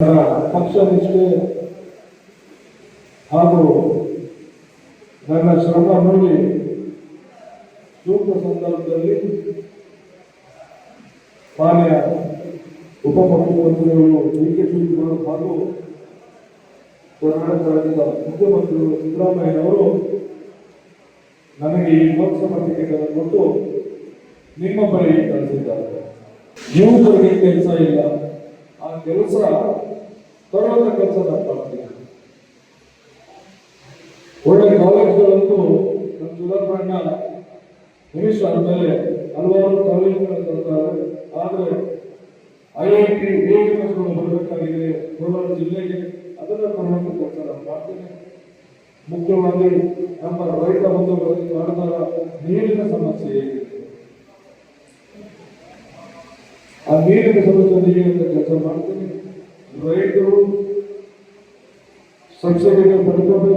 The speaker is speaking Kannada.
ಪಕ್ಷ ನಿಷ್ಠೆ ಹಾಗೂ ನನ್ನ ಶ್ರಮ ನೋಡಿ ಸೂಕ್ತ ಸಂದರ್ಭದಲ್ಲಿ ಮಾನ್ಯ ಉಪಮುಖ್ಯಮಂತ್ರಿಗಳು ಡಿ ಕೆ ಶಿವಕುಮಾರ್ ಹಾಗೂ ಕರ್ನಾಟಕ ರಾಜ್ಯದ ಮುಖ್ಯಮಂತ್ರಿಗಳು ಸಿದ್ದರಾಮಯ್ಯನವರು ನನಗೆ ಈ ಲೋಕಸಭಾ ಟಿಕೆಟ್ ಕೊಟ್ಟು ನಿಮ್ಮ ಬಳಿ ಕಳಿಸಿದ್ದಾರೆ. ಯುವಕರಿಗೆ ಕೆಲಸ ಇಲ್ಲ. ಕೆಲಸ ತರುವಂತ ಕೆಲಸ ಮಾಡ್ತೀನಿ ಒಳ್ಳೆ ಕಾಲೇಜ್ಗಳಂತೂ ನಮ್ಮ ಸುಧಾಕರಣ್ಣ ನಿಮಿಷ ಆದ್ಮೇಲೆ ಹಲವಾರು ಕಾಲೇಜುಗಳನ್ನು ತರ್ತಾರೆ ಆದರೆ ಐ ಐ ಟಿ ಗಳು ಬರಬೇಕಾಗಿದೆ? ಕೋಲಾರ ಜಿಲ್ಲೆಗೆ ಅದನ್ನು ತರುವಂತ ಕೆಲಸ ನಾನು ಮಾಡ್ತೀನಿ ಮುಖ್ಯವಾಗಿ ನಮ್ಮ ರೈತ ಬಂಧುಗಳಲ್ಲಿ ಕಾಡ್ತಾರ ನೀರಿನ ಸಮಸ್ಯೆ ಹೇಗಿದೆ? ಆ ನೀರಿನ ಸಮಸ್ಯೆ ನೀರಿನ ಕೆಲಸ ಮಾಡ್ತೀನಿ ರೈತರು ಸಬ್ಸಿಡಿಗೆ ಪಡ್ಕೋಬೇಕು